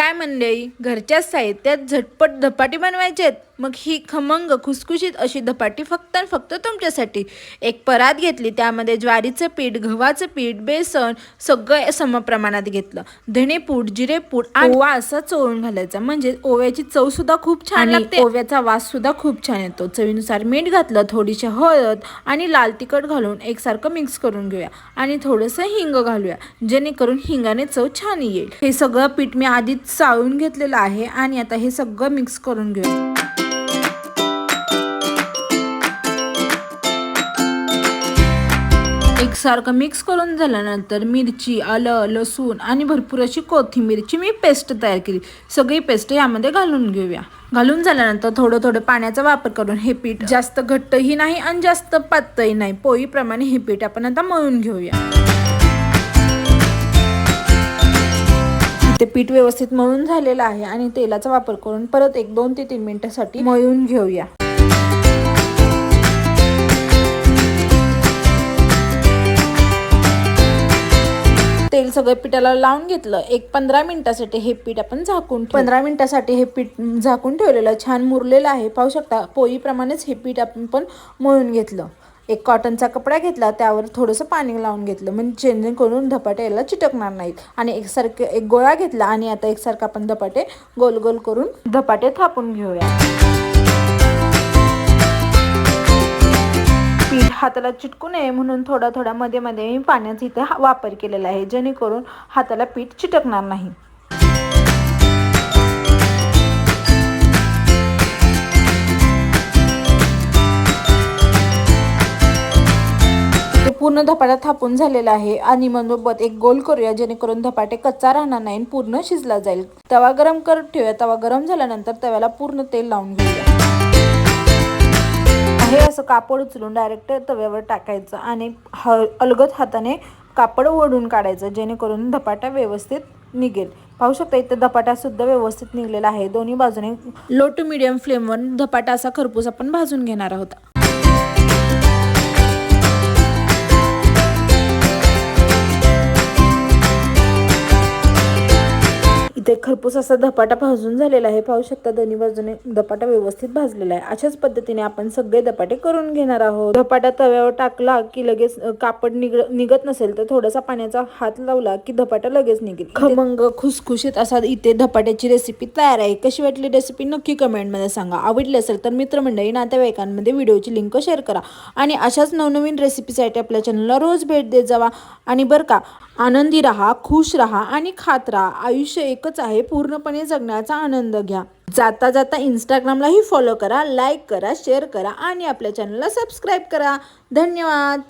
काय मंडळी घरच्या साहित्यात झटपट धपाटी बनवायचे आहेत मग ही खमंग खुसखुशीत अशी धपाटी फक्त आणि फक्त तुमच्यासाठी. एक परात घेतली त्यामध्ये ज्वारीचं पीठ गव्हाचं पीठ बेसन सगळं समप्रमाणात घेतलं. धणेपूड जिरेपूड आणि ओवा असा चोळून घालायचा. म्हणजे ओव्याची चव सुद्धा खूप छान लागते. ओव्याचा वास सुद्धा खूप छान येतो. चवीनुसार मीठ घातलं थोडीशी हळद आणि लाल तिखट घालून एकसारखं मिक्स करून घेऊया. आणि थोडंसं हिंग घालूया जेणेकरून हिंगाने चव छान येईल. हे सगळं पीठ मी आधीच चाळून घेतलेलं आहे आणि आता हे सगळं मिक्स करून घेऊया. एकसारखं मिक्स करून झाल्यानंतर मिरची आलं लसूण आणि भरपूर अशी कोथिंबीरची मी पेस्ट तयार केली. सगळी पेस्ट यामध्ये घालून घेऊया. घालून झाल्यानंतर थोडं थोडं पाण्याचा वापर करून हे पीठ जास्त घट्टही नाही आणि जास्त पातळही नाही. पोळीप्रमाणे हे पीठ आपण आता मळून घेऊया. ते पीठ व्यवस्थित मळून झालेलं आहे आणि तेलाचा वापर करून परत एक दोन ते तीन मिनिटासाठी मळून घेऊया. तेल सगळं पिठाला लावून घेतलं. एक पंधरा मिनिटासाठी हे पीठ आपण झाकून पंधरा मिनिटासाठी हे पीठ झाकून ठेवलेलं छान मुरलेलं आहे. पाहू शकता पोळीप्रमाणेच हे पीठ आपण पण मळून घेतलं. एक कॉटनचा कपडा घेतला त्यावर थोडंसं पाणी लावून घेतलं. म्हणजे चेंजिंग करून धपाटे याला चिटकणार नाहीत. आणि एकसारखे एक गोळा घेतला आणि आता एकसारखं आपण धपाटे गोल गोल करून धपाटे थापून घेऊया. हाताला चिटकू नये म्हणून थोडा थोडा मध्ये मध्ये मी पाण्याचा इथे हा- वापर केलेला आहे जेणेकरून हाताला पीठ चिटकणार नाही. ते पूर्ण धपाटा थापून झालेला आहे आणि मनोबत एक गोल करूया जेणेकरून धपाटे कच्चा राहणार नाही आणि पूर्ण शिजला जाईल. तवा गरम करत ठेवूया तवा गरम झाल्यानंतर तव्याला पूर्ण तेल लावून घेऊया. असं कापड उचलून डायरेक्ट तव्यावर टाकायचं आणि ह अलगद हाताने कापड ओढून काढायचं जेणेकरून धपाटा व्यवस्थित निघेल. पाहू शकता इथं धपाटा सुद्धा व्यवस्थित निघलेला आहे. दोन्ही बाजूने लो टू मिडियम फ्लेमवर धपाटा असा खरपूस आपण भाजून घेणार आहोत. इथे खरपूस असा धपाटा भाजून झालेला आहे. पाहू शकता दोन्ही बाजूने धपाटा व्यवस्थित भाजलेला आहे. अशाच पद्धतीने आपण सगळे धपाटे करून घेणार आहोत. धपाटा तव्यावर टाकला की लगेच कापड निघत नसेल तर थोडासा पाण्याचा हात लावला की धपाटा लगेच निघेल. खमंग खुसखुशीत असा इथे धपाट्याची रेसिपी तयार आहे. कशी वाटली रेसिपी नक्की कमेंटमध्ये सांगा. आवडली असेल तर मित्रमंडळी नातेवाईकांमध्ये व्हिडिओची लिंक शेअर करा. आणि अशाच नवनवीन रेसिपीसाठी आपल्या चॅनलला रोज भेट देत जावा. आणि बरं का आनंदी राहा खुश राहा आणि खात राहा. आयुष्य एकच आहे पूर्णपणे जगण्याचा आनंद घ्या. जाता जाता इंस्टाग्रामलाही फॉलो करा लाईक करा शेअर करा आणि आपल्या चॅनलला सबस्क्राईब करा. धन्यवाद!